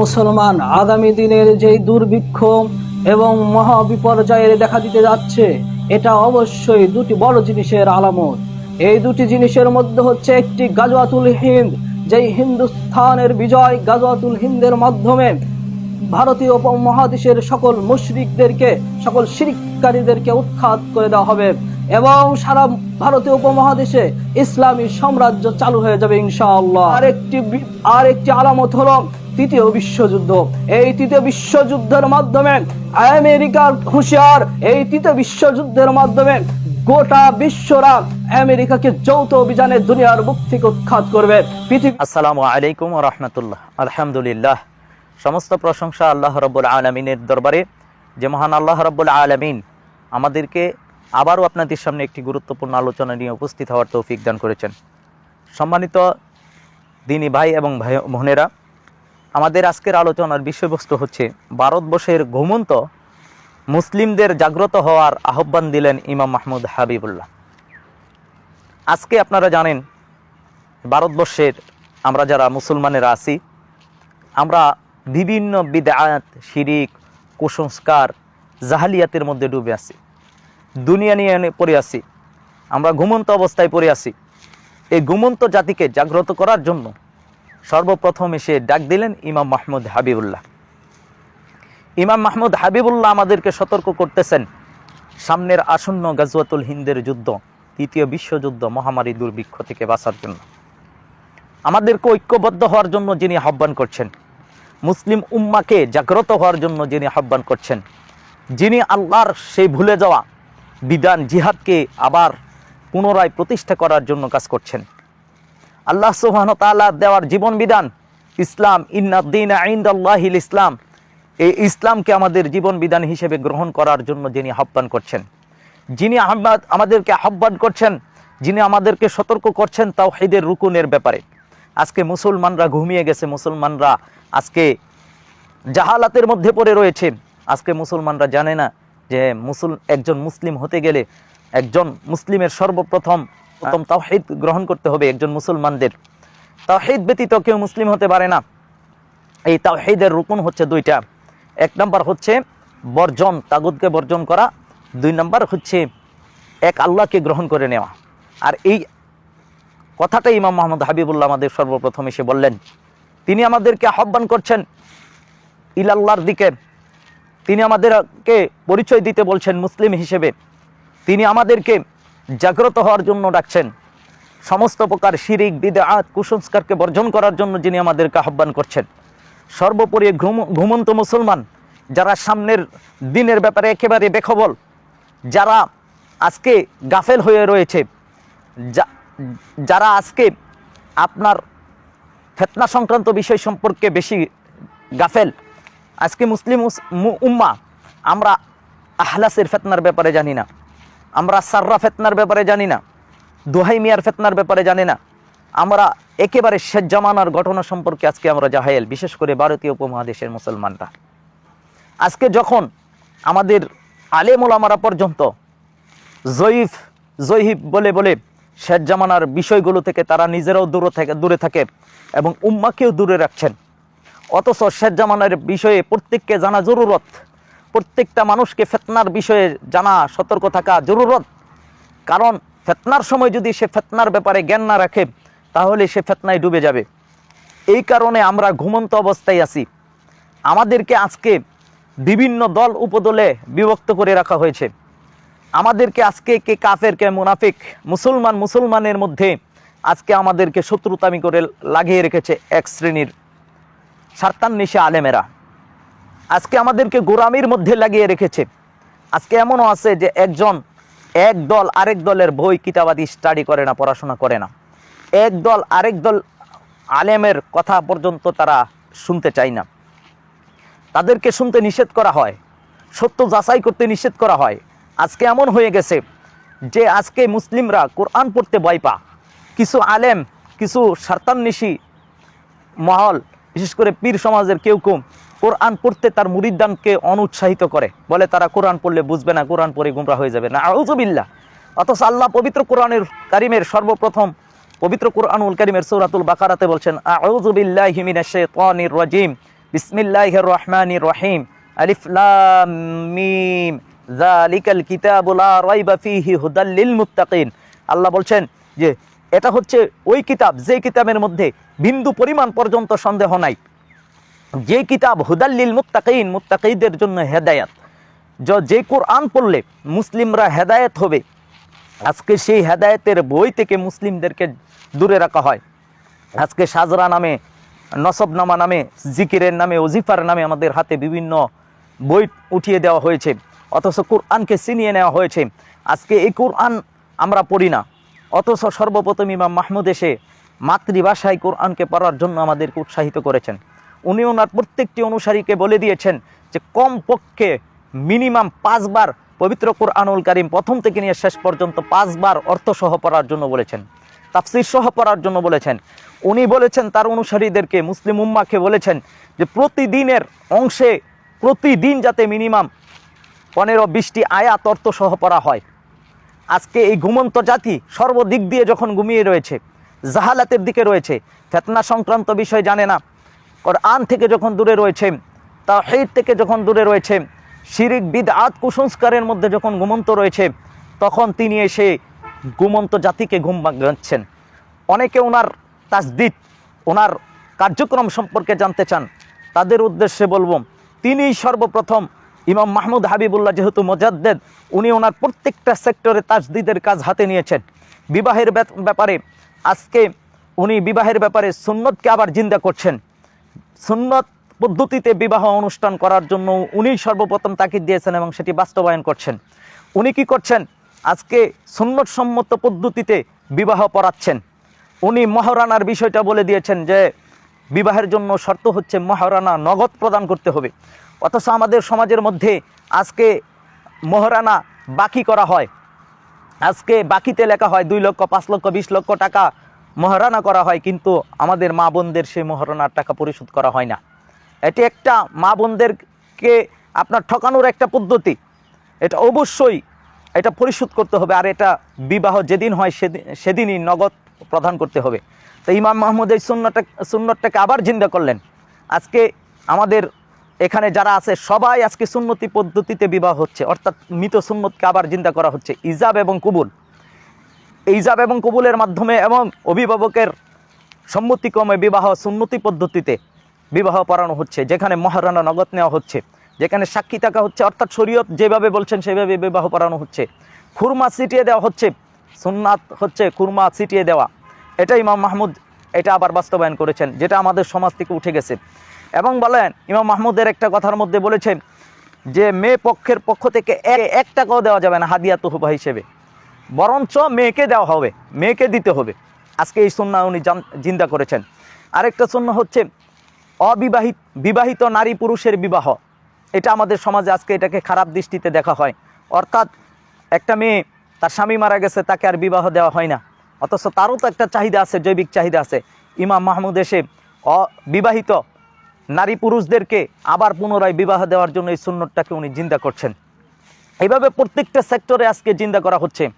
মুসলমান আগামী দিনের যেই দুর্ভিক্ষ এবং মহাবিপর্যয়ের দেখা দিতে যাচ্ছে, এটা অবশ্যই দুটি বড় জিনিসের আলামত। এই দুটি জিনিসের মধ্যে হচ্ছে একটি গাজওয়াতুল হিন্দ, যেই হিন্দুস্থানের বিজয় গাজওয়াতুল হিন্দের মাধ্যমে ভারতীয় উপমহাদেশের সকল মুশরিকদেরকে, সকল শিরিককারীদেরকে উৎখাত করে দেওয়া হবে এবং সারা ভারতীয় উপমহাদেশে ইসলামী সাম্রাজ্য চালু হয়ে যাবে ইনশাআল্লাহ। আর একটি আর একটি আলামত হলো তৃতীয় বিশ্বযুদ্ধ। এই তৃতীয় বিশ্বযুদ্ধের মাধ্যমে আমেরিকার হুঁশিয়ার, এই তৃতীয় বিশ্বযুদ্ধের মাধ্যমে গোটা বিশ্বরা আমেরিকাকে যৌথ অভিযানে দুনিয়ার মুখ থেকে উৎখাত করবে। পৃথিবী আসসালামু আলাইকুম রহমতুল্লাহ। আলহামদুলিল্লাহ। সমস্ত প্রশংসা আল্লাহ রব্বুল আলমিনের দরবারে। যে মহান আল্লাহ রব্বুল আলমিন আমাদেরকে আবারও আপনাদের সামনে একটি গুরুত্বপূর্ণ আলোচনা নিয়ে উপস্থিত হওয়ার তৌফিক দান করেছেন। সম্মানিত দিনী ভাই এবং ভাই বোনেরা আমাদের আজকের আলোচনার বিষয়বস্তু হচ্ছে, ভারতবর্ষের ঘুমন্ত মুসলিমদের জাগ্রত হওয়ার আহ্বান দিলেন ইমাম মাহমুদ হাবিবুল্লাহ। আজকে আপনারা জানেন, ভারতবর্ষের আমরা যারা মুসলমানেরা আছি, আমরা বিভিন্ন বিদায়াত শিরিক, কুসংস্কার, জাহালিয়াতের মধ্যে ডুবে আছি। দুনিয়া নিয়ে পড়ে আছি। আমরা ঘুমন্ত অবস্থায় পড়ে আছি। এই ঘুমন্ত জাতিকে জাগ্রত করার জন্য সর্বপ্রথম এসে ডাক দিলেন ইমাম মাহমুদ হাবিবুল্লাহ। ইমাম মাহমুদ হাবিবুল্লাহ আমাদেরকে সতর্ক করতেছেন, সামনের আসন্ন গাজওয়াতুল হিন্দের যুদ্ধ, তৃতীয় বিশ্বযুদ্ধ মহামারী দুর্ভিক্ষ থেকে বাঁচার জন্য। আমাদেরকে ঐক্যবদ্ধ হওয়ার জন্য যিনি আহ্বান করছেন, মুসলিম উম্মাকে জাগ্রত হওয়ার জন্য যিনি আহ্বান করছেন, যিনি আল্লাহর সেই ভুলে যাওয়া বিধান জিহাদকে আবার পুনরায় প্রতিষ্ঠা করার জন্য কাজ করছেন। আল্লাহ সুবহান তাআলা দেওয়ার জীবন বিধান, ইসলাম ইন্নাদ্দিন আইন্দ আল্লাহিল ইসলাম। এই ইসলামকে আমাদের জীবন বিধান হিসেবে গ্রহণ করার জন্য যিনি আহ্বান করছেন, যিনি আহ্বান আমাদেরকে আহ্বান করছেন, যিনি আমাদেরকে সতর্ক করছেন তাও হেদের রুকুনের ব্যাপারে। আজকে মুসলমানরা ঘুমিয়ে গেছে, মুসলমানরা আজকে জাহালাতের মধ্যে পড়ে রয়েছে। আজকে মুসলমানরা জানে না যে মুসল একজন মুসলিম হতে গেলে, একজন মুসলিমের সর্বপ্রথম প্রথম তাওহিদ গ্রহণ করতে হবে একজন মুসলমানদের। তাওহিদ ব্যতীত কেউ মুসলিম হতে পারে না। এই তাওহিদের রুকুন হচ্ছে দুইটা। এক নম্বর হচ্ছে বর্জন তাগুদকে বর্জন করা। দুই নম্বর হচ্ছে এক আল্লাহকে গ্রহণ করে নেওয়া। আর এই কথাটাই ইমাম মোহাম্মদ হাবিবুল্লাহ আমাদের সর্বপ্রথম এসে বললেন। তিনি আমাদেরকে আহ্বান করছেন ইলাল্লাহর দিকে। তিনি আমাদেরকে পরিচয় দিতে বলছেন মুসলিম হিসেবে। তিনি আমাদেরকে জাগ্রত হওয়ার জন্য ডাকছেন। সমস্ত প্রকার শিরিক, বিদআত, কুসংস্কারকে বর্জন করার জন্য যিনি আমাদেরকে আহ্বান করছেন। সর্বোপরি ঘুম, ঘুমন্ত মুসলমান, যারা সামনের দিনের ব্যাপারে একেবারে বেখবল, যারা আজকে গাফেল হয়ে রয়েছে যারা আজকে আপনার ফেতনা সংক্রান্ত বিষয় সম্পর্কে বেশি গাফেল, আজকে মুসলিম উম্মা, আমরা আহলাসের ফেতনার ব্যাপারে জানি না। আমরা সাররা ফেতনার ব্যাপারে জানি না, দোহাই মিয়ার ফেতনার ব্যাপারে জানি না। আমরা একেবারে শেষ জামানার ঘটনা সম্পর্কে আজকে আমরা জাহাইল বিশেষ করে ভারতীয় উপমহাদেশের মুসলমানরা। আজকে যখন আমাদের আলেমুলামারা পর্যন্ত জয়ীফ জয়ীফ বলে বলে শেষ জামানার বিষয়গুলো থেকে তারা নিজেরাও দূরে থাকে দূরে থাকে এবং উম্মাকেও দূরে রাখছেন। অথচ শেষ জামানার বিষয়ে প্রত্যেককে জানা জরুরত প্রত্যেকটা মানুষকে ফেতনার বিষয়ে জানা, সতর্ক থাকা জরুরত। কারণ ফেতনার সময় যদি সে ফেতনার ব্যাপারে জ্ঞান না রাখে, তাহলে সে ফেতনায় ডুবে যাবে। এই কারণে আমরা ঘুমন্ত অবস্থায় আছি। আমাদেরকে আজকে বিভিন্ন দল, উপদলে বিভক্ত করে রাখা হয়েছে। আমাদেরকে আজকে কে কাফের, কে মুনাফিক, মুসলমান, মুসলমানের মধ্যে আজকে আমাদেরকে শত্রুতামি করে লাগিয়ে রেখেছে এক শ্রেণির সার্তান্বেষী আলেমেরা। আজকে আমাদেরকে গোরামির মধ্যে লাগিয়ে রেখেছে। আজকে এমনও আছে যে একজন, এক দল আরেক দলের বই কিতাবাদি স্টাডি করে না, পড়াশোনা করে না। এক দল আরেক দল আলেমের কথা পর্যন্ত তারা শুনতে চায় না। তাদেরকে শুনতে নিষেধ করা হয়, সত্য যাচাই করতে নিষেধ করা হয়। আজকে এমন হয়ে গেছে যে আজকে মুসলিমরা কোরআন পড়তে ভয় পা কিছু আলেম, কিছু সার্তান্বেষী মহল, বিশেষ করে পীর সমাজের কেউ কেউ কোরআন পড়তে তার মুরিদানকে অনুৎসাহিত করে। বলে তারা কোরআন পড়লে বুঝবে না, কোরআন পড়ে গুমরা হয়ে যাবে। না আউজুবিল্লাহ অথচ আল্লাহ পবিত্র কোরআনের কারিমের সর্বপ্রথম পবিত্র কোরআনুল কারিমের সৌরাতুল বাকারাতে বলছেন আউজুবিল্লাহি রাজিম বিসমিল্লাহির রহমানির রহিম মিম। যালিকাল কিতাবু লা রাইবা ফীহি হুদাল মুত্তাকিন আল্লাহ বলছেন যে, এটা হচ্ছে ওই কিতাব যে কিতাবের মধ্যে বিন্দু পরিমাণ পর্যন্ত সন্দেহ নাই। যে কিতাব হুদাল্লিল মুত্তাকিন, মুত্তাকিদের জন্য হেদায়াত। য- কোরআন পড়লে মুসলিমরা হেদায়েত হবে, আজকে সেই হেদায়েতের বই থেকে মুসলিমদেরকে দূরে রাখা হয়। আজকে সাজরা নামে, নসবনামা নামে, জিকিরের নামে, ওজিফার নামে আমাদের হাতে বিভিন্ন বই উঠিয়ে দেওয়া হয়েছে। অথচ কোরআনকে ছিনিয়ে নেওয়া হয়েছে। আজকে এই কোরআন আমরা পড়ি না। অথচ সর্বপ্রথম ইমাম মাহমুদ এসে মাতৃভাষায় কোরআনকে পড়ার জন্য আমাদেরকে উৎসাহিত করেছেন। উনি ওনার প্রত্যেকটি অনুসারীকে বলে দিয়েছেন যে কম পক্ষে মিনিমাম পাঁচবার পবিত্র কোরআনুল কারিম প্রথম থেকে নিয়ে শেষ পর্যন্ত পাঁচবার অর্থসহ পড়ার জন্য বলেছেন, তাফসির সহ পড়ার জন্য বলেছেন। উনি বলেছেন, তার অনুসারীদেরকে, মুসলিম উম্মাকে বলেছেন যে প্রতিদিনের অংশে প্রতিদিন যাতে মিনিমাম পনেরো বিশটি আয়াত অর্থসহ পড়া হয়। আজকে এই ঘুমন্ত জাতি সর্বদিক দিয়ে যখন ঘুমিয়ে রয়েছে, জাহালাতের দিকে রয়েছে, ফেতনা সংক্রান্ত বিষয় জানে না কোরআন থেকে যখন দূরে রয়েছে তাহিদ থেকে যখন দূরে রয়েছে, শিরিক বিদ আত কুসংস্কারের মধ্যে যখন ঘুমন্ত রয়েছে, তখন তিনি এসে ঘুমন্ত জাতিকে ঘুম ভাঙাচ্ছেন। অনেকে ওনার তাসদিদ ওনার কার্যক্রম সম্পর্কে জানতে চান। তাদের উদ্দেশ্যে বলব তিনিই সর্বপ্রথম ইমাম মাহমুদ হাবিবুল্লাহ যেহেতু মোজাদ্দেদ, উনি ওনার প্রত্যেকটা সেক্টরে তাজদিদের কাজ হাতে নিয়েছেন। বিবাহের ব্যাপ- ব্যাপারে আজকে উনি বিবাহের ব্যাপারে সুন্নতকে আবার জিন্দা করছেন। সুন্নত পদ্ধতিতে বিবাহ অনুষ্ঠান করার জন্য উনি সর্বপ্রথম তাকিদ দিয়েছেন এবং সেটি বাস্তবায়ন করছেন। উনি কি করছেন? আজকে সুন্নত সম্মত পদ্ধতিতে বিবাহ পড়াচ্ছেন। উনি মহারানার বিষয়টা বলে দিয়েছেন যে, বিবাহের জন্য শর্ত হচ্ছে মহারানা নগদ প্রদান করতে হবে। অথচ আমাদের সমাজের মধ্যে আজকে মহারানা বাকি করা হয়। আজকে বাকিতে লেখা হয় দুই লক্ষ, পাঁচ লক্ষ, বিশ লক্ষ টাকা মহারানা করা হয়, কিন্তু আমাদের মা বোনদের সেই মহারানার টাকা পরিশোধ করা হয় না। এটি একটা মা বোনদেরকে আপনার ঠকানোর একটা পদ্ধতি। এটা অবশ্যই এটা পরিশোধ করতে হবে, আর এটা বিবাহ যেদিন হয় সেদিন সেদিনই নগদ প্রদান করতে হবে। তো ইমাম মাহমুদ এই সুন্নটা সুন্নতটাকে আবার জিন্দা করলেন। আজকে আমাদের এখানে যারা আছে, সবাই আজকে সুন্নতি পদ্ধতিতে বিবাহ হচ্ছে, অর্থাৎ মৃত সুন্নতকে আবার জিন্দা করা হচ্ছে, ইজাব এবং কবুল। ইজাব এবং কবুলের মাধ্যমে এবং অভিভাবকের সম্মতিক্রমে বিবাহ সুন্নতি পদ্ধতিতে বিবাহ পড়ানো হচ্ছে, যেখানে মহারানা নগদ নেওয়া হচ্ছে, যেখানে সাক্ষী থাকা হচ্ছে, অর্থাৎ শরীয়ত যেভাবে বলছেন সেভাবে বিবাহ পড়ানো হচ্ছে। খুরমা ছিটিয়ে দেওয়া হচ্ছে, সুন্নাত হচ্ছে খুরমা ছিটিয়ে দেওয়া। এটা ইমাম মাহমুদ এটা আবার বাস্তবায়ন করেছেন, যেটা আমাদের সমাজ থেকে উঠে গেছে। এবং বলেন, ইমাম মাহমুদের একটা কথার মধ্যে বলেছেন যে, মেয়ে পক্ষের পক্ষ থেকে এক টাকাও দেওয়া যাবে না হাদিয়া তোহবা হিসেবে। বরঞ্চ মেয়েকে দেওয়া হবে, মেয়েকে দিতে হবে। আজকে এই সুন্না উনি জান- জিন্দা করেছেন। আরেকটা সুন্না হচ্ছে অবিবাহিত, বিবাহিত নারী পুরুষের বিবাহ। এটা আমাদের সমাজে আজকে এটাকে খারাপ দৃষ্টিতে দেখা হয়। অর্থাৎ একটা মেয়ে, তার স্বামী মারা গেছে, তাকে আর বিবাহ দেওয়া হয় না। অথচ তারও তো একটা চাহিদা আছে, জৈবিক চাহিদা আছে। ইমাম মাহমুদ এসে অবিবাহিত নারী পুরুষদেরকে আবার পুনরায় বিবাহ দেওয়ার জন্য এই সুন্নতটাকে উনি জিন্দা করছেন। এইভাবে প্রত্যেকটা সেক্টরে আজকে চিন্তা করা হচ্ছে।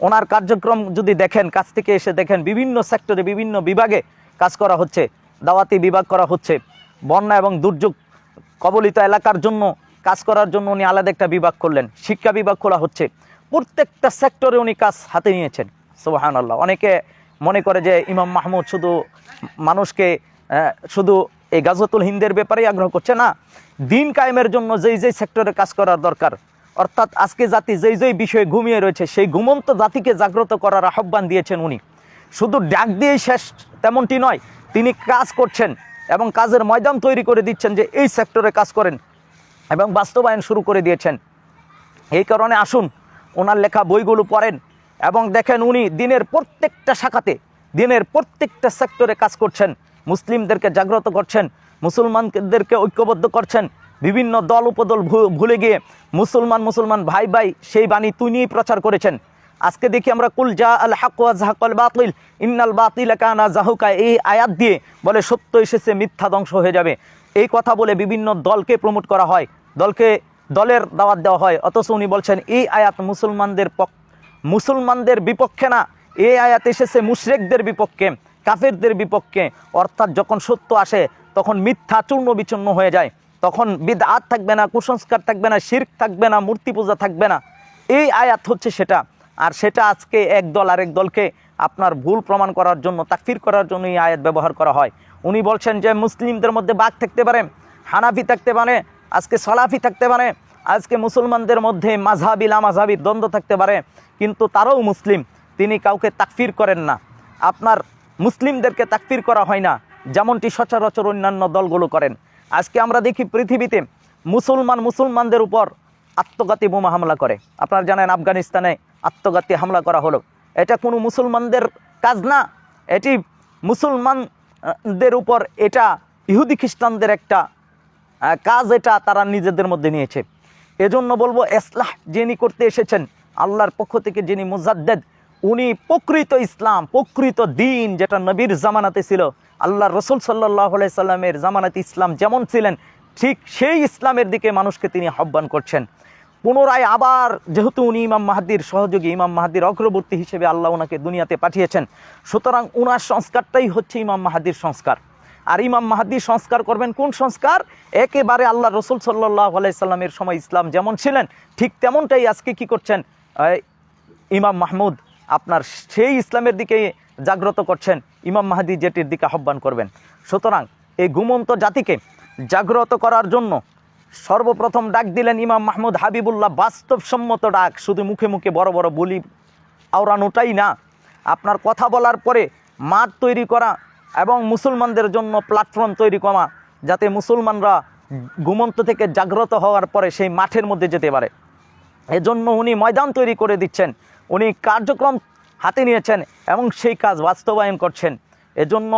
ওনার কার্যক্রম যদি দেখেন, কাছ থেকে এসে দেখেন, বিভিন্ন সেক্টরে, বিভিন্ন বিভাগে কাজ করা হচ্ছে, দাওয়াতি বিভাগ করা হচ্ছে। বন্যা এবং দুর্যোগ কবলিত এলাকার জন্য, কাজ করার জন্য উনি আলাদা একটা বিভাগ করলেন। শিক্ষা বিভাগ খোলা হচ্ছে। প্রত্যেকটা সেক্টরে উনি কাজ হাতে নিয়েছেন। সোহান আল্লাহ অনেকে মনে করে যে ইমাম মাহমুদ শুধু মানুষকে শুধু এই গাজতুল হিন্দের ব্যাপারেই আগ্রহ করছে। না, দিন কায়েমের জন্য যেই যেই সেক্টরে কাজ করার দরকার অর্থাৎ আজকে জাতি যেই যেই বিষয়ে ঘুমিয়ে রয়েছে, সেই ঘুমন্ত জাতিকে জাগ্রত করার আহ্বান দিয়েছেন উনি। শুধু ডাক দিয়েই শেষ তেমনটি নয়, তিনি কাজ করছেন এবং কাজের ময়দান তৈরি করে দিচ্ছেন যে এই সেক্টরে কাজ করেন এবং বাস্তবায়ন শুরু করে দিয়েছেন। এই কারণে আসুন, ওনার লেখা বইগুলো পড়েন এবং দেখেন উনি দিনের প্রত্যেকটা শাখাতে, দিনের প্রত্যেকটা সেক্টরে কাজ করছেন। মুসলিমদেরকে জাগ্রত করছেন, মুসলমানদেরকে ঐক্যবদ্ধ করছেন বিভিন্ন দল উপদল ভুলে গিয়ে মুসলমান মুসলমান ভাই ভাই সেই বাণী তুনিই প্রচার করেছেন। আজকে দেখি আমরা কুল জা আল হাক ওয়া বাতিল, ইন্নাল বাতিল কানা জাহুকা, এই আয়াত দিয়ে বলে সত্য এসেছে, মিথ্যা ধ্বংস হয়ে যাবে। এই কথা বলে বিভিন্ন দলকে প্রমোট করা হয়। দলকে, দলের দাওয়াত দেওয়া হয়। অথচ উনি বলছেন, এই আয়াত মুসলমানদের পক্ষ মুসলমানদের বিপক্ষে না, এই আয়াত এসেছে মুশরেকদের বিপক্ষে, কাফেরদের বিপক্ষে। অর্থাৎ যখন সত্য আসে, তখন মিথ্যা চূর্ণ বিচূর্ণ হয়ে যায়। তখন বিদআত থাকবে না, কুসংস্কার থাকবে না, শির্ক থাকবে না, মূর্তি পূজা থাকবে না। এই আয়াত হচ্ছে সেটা। আর সেটা আজকে এক দল আরেক দলকে আপনার ভুল প্রমাণ করার জন্য, তাকফির করার জন্য এই আয়াত ব্যবহার করা হয়। উনি বলছেন যে মুসলিমদের মধ্যে বাঘ থাকতে পারে, হানাফি থাকতে পারে, আজকে সলাফি থাকতে পারে, আজকে মুসলমানদের মধ্যে মাঝহাবি লামাঝহাবির দ্বন্দ্ব থাকতে পারে, কিন্তু তারাও মুসলিম। তিনি কাউকে তাকফির করেন না। আপনার মুসলিমদেরকে তাকফির করা হয় না, যেমনটি সচরাচর অন্যান্য দলগুলো করেন। আজকে আমরা দেখি পৃথিবীতে মুসলমান মুসলমানদের উপর আত্মঘাতী বোমা হামলা করে। আপনারা জানেন আফগানিস্তানে আত্মঘাতী হামলা করা হলো। এটা কোনো মুসলমানদের কাজ না। এটি মুসলমানদের উপর এটা ইহুদি খ্রিস্টানদের একটা কাজ এটা তারা নিজেদের মধ্যে নিয়েছে। এজন্য বলব, এসলাহ যিনি করতে এসেছেন, আল্লাহর পক্ষ থেকে যিনি মুজাদ্দেদ, উনি প্রকৃত ইসলাম, প্রকৃত দিন যেটা নবীর জামানাতে ছিল আল্লাহ রসুল সাল্লাহ সাল্লামের জামানাতে ইসলাম যেমন ছিলেন, ঠিক সেই ইসলামের দিকে মানুষকে তিনি আহ্বান করছেন। পুনরায় আবার যেহেতু উনি ইমাম মাহাদির সহযোগী, ইমাম মাহাদির অগ্রবর্তী হিসেবে আল্লাহ ওনাকে দুনিয়াতে পাঠিয়েছেন, সুতরাং ওনার সংস্কারটাই হচ্ছে ইমাম মাহাদির সংস্কার। আর ইমাম মাহাদি সংস্কার করবেন কোন সংস্কার? একেবারে আল্লাহ রসুল সাল্লাহ আলাইসাল্লামের সময় ইসলাম যেমন ছিলেন, ঠিক তেমনটাই আজকে কি করছেন? ইমাম মাহমুদ, আপনার সেই ইসলামের দিকে জাগ্রত করছেন ইমাম মাহাদি যেটির দিকে আহ্বান করবেন। সুতরাং এই ঘুমন্ত জাতিকে জাগ্রত করার জন্য সর্বপ্রথম ডাক দিলেন ইমাম মাহমুদ হাবিবুল্লাহ, বাস্তবসম্মত ডাক। শুধু মুখে মুখে বড় বড় বলি আওড়ানোটাই না, আপনার কথা বলার পরে মাঠ তৈরি করা এবং মুসলমানদের জন্য প্ল্যাটফর্ম তৈরি করা, যাতে মুসলমানরা ঘুমন্ত থেকে জাগ্রত হওয়ার পরে সেই মাঠের মধ্যে যেতে পারে। এজন্য উনি ময়দান তৈরি করে দিচ্ছেন। উনি কার্যক্রম হাতে নিয়েছেন এবং সেই কাজ বাস্তবায়ন করছেন। এজন্য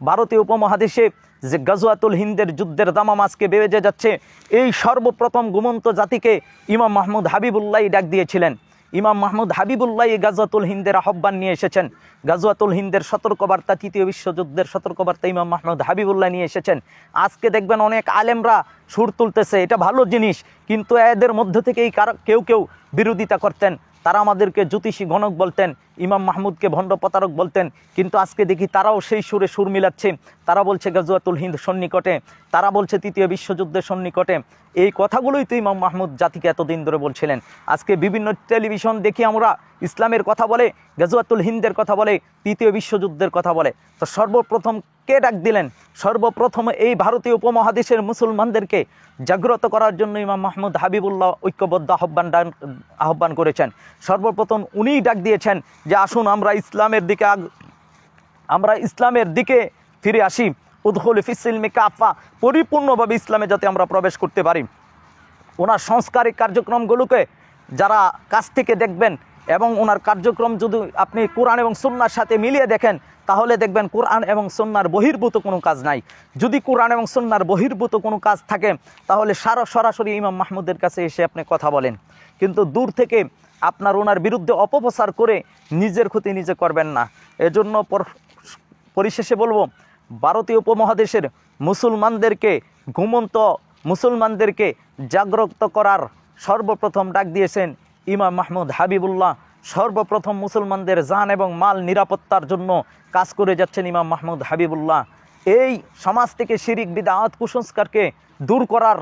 ভারতীয় উপমহাদেশে যে গাজওয়াতুল হিন্দের যুদ্ধের দামাম আজকে বেড়ে যাচ্ছে, এই সর্বপ্রথম গুমন্ত জাতিকে ইমাম মাহমুদ হাবিবুল্লাহ ডাক দিয়েছিলেন। ইমাম মাহমুদ হাবিবুল্লাহ এই গাজওয়াতুল হিন্দের আহ্বান নিয়ে এসেছেন। গাজওয়াতুল হিন্দের সতর্কবার্তা, তৃতীয় বিশ্বযুদ্ধের সতর্কবার্তা ইমাম মাহমুদ হাবিবুল্লাহ নিয়ে এসেছেন। আজকে দেখবেন অনেক আলেমরা সুর তুলতেছে, এটা ভালো জিনিস, কিন্তু এদের মধ্য থেকেই কেউ কেউ বিরোধিতা করতেন। তারা আমাদেরকে জ্যোতিষী গণক বলতেন ইমাম মাহমুদকে ভণ্ড প্রতারক বলতেন, কিন্তু আজকে দেখি তারাও সেই সুরে সুর মিলাচ্ছে। তারা বলছে গাজওয়াতুল হিন্দ সন্নিকটে, তারা বলছে তৃতীয় বিশ্বযুদ্ধের সন্নিকটে। এই কথাগুলোই তো ইমাম মাহমুদ জাতিকে এতদিন ধরে বলছিলেন। আজকে বিভিন্ন টেলিভিশন দেখি আমরা ইসলামের কথা বলে, গাজওয়াতুল হিন্দের কথা বলে, তৃতীয় বিশ্বযুদ্ধের কথা বলে। তো সর্বপ্রথম কে ডাক দিলেন? সর্বপ্রথম এই ভারতীয় উপমহাদেশের মুসলমানদেরকে জাগ্রত করার জন্য ইমাম মাহমুদ হাবিবুল্লাহ ঐক্যবদ্ধ আহ্বান আহ্বান করেছেন। সর্বপ্রথম উনিই ডাক দিয়েছেন যে আসুন, আমরা ইসলামের দিকে আমরা ইসলামের দিকে ফিরে আসি। উদ্হুল ফিসিলমে কাফা, পরিপূর্ণভাবে ইসলামে যাতে আমরা প্রবেশ করতে পারি। ওনার সংস্কারিক কার্যক্রমগুলোকে যারা কাছ থেকে দেখবেন এবং ওনার কার্যক্রম যদি আপনি কোরআন এবং সুন্নার সাথে মিলিয়ে দেখেন, তাহলে দেখবেন কোরআন এবং সন্ন্যার বহির্ভূত কোনো কাজ নাই। যদি কোরআন এবং সন্ন্যার বহির্ভূত কোনো কাজ থাকে, তাহলে সারা সরাসরি ইমাম মাহমুদের কাছে এসে আপনি কথা বলেন। কিন্তু দূর থেকে আপনার ওনার বিরুদ্ধে অপপ্রচার করে নিজের ক্ষতি নিজে করবেন না। এজন্য পরিশেষে বলব, ভারতীয় উপমহাদেশের মুসলমানদেরকে ঘুমন্ত মুসলমানদেরকে জাগ্রত করার সর্বপ্রথম ডাক দিয়েছেন ইমাম মাহমুদ হাবিবুল্লাহ। সর্বপ্রথম মুসলমানদের জান এবং মাল নিরাপত্তার জন্য কাজ করে যাচ্ছেন ইমাম মাহমুদ হাবিবুল্লাহ। এই সমাজ থেকে শিরিক, বিদাত, কুসংস্কারকে দূর করার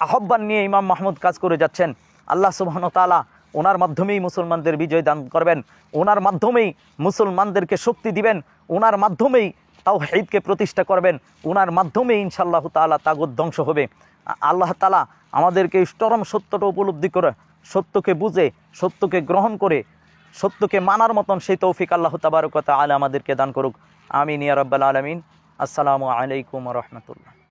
আহ্বান নিয়ে ইমাম মাহমুদ কাজ করে যাচ্ছেন। আল্লাহ সুবহান তালা ওনার মাধ্যমেই মুসলমানদের বিজয় দান করবেন, ওনার মাধ্যমেই মুসলমানদেরকে শক্তি দিবেন, ওনার মাধ্যমেই তাও হেদকে প্রতিষ্ঠা করবেন, ওনার মাধ্যমেই ইনশাল্লাহ তালা তাগত ধ্বংস হবে। আল্লাহ তালা আমাদেরকে চরম সত্যটা উপলব্ধি করে, সত্যকে বুঝে, সত্যকে গ্রহণ করে, সত্যকে মানার মতন সেই তৌফিক আল্লাহ তাবারকতা আলা আমাদেরকে দান করুক। আমিন ইয়া রব্বাল আলমিন। আসসালামু আলাইকুম রহমতুল্লাহ।